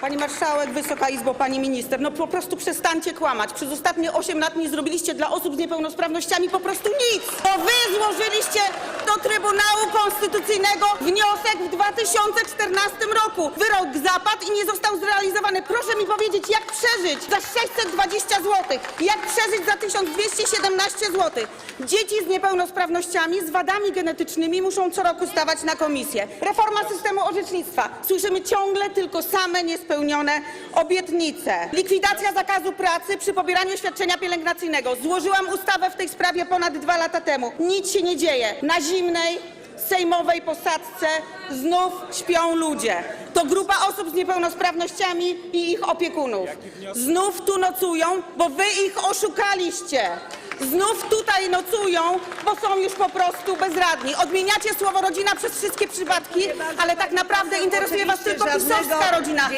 Pani marszałek, Wysoka Izbo, pani minister, no po prostu przestańcie kłamać. Przez ostatnie 8 lat nie zrobiliście dla osób z niepełnosprawnościami po prostu nic. To wy złożyliście do Trybunału Konstytucyjnego wniosek w 2014 roku. Wyrok zapadł i nie został zrealizowany. Proszę mi powiedzieć, jak przeżyć za 620 zł? Jak przeżyć za 1217 zł? Dzieci z niepełnosprawnościami, z wadami genetycznymi muszą co roku stawać na komisję. Reforma systemu orzecznictwa. Słyszymy ciągle tylko same niespełnione obietnice. Likwidacja zakazu pracy przy pobieraniu świadczenia pielęgnacyjnego. Złożyłam ustawę w tej sprawie ponad dwa lata temu. Nic się nie dzieje. Na zimnej, sejmowej posadzce znów śpią ludzie. To grupa osób z niepełnosprawnościami i ich opiekunów. Znów tu nocują, bo wy ich oszukaliście. Znów tutaj nocują, bo są już po prostu bezradni. Odmieniacie słowo rodzina przez wszystkie przypadki, ale tak naprawdę interesuje was tylko pisowska rodzina.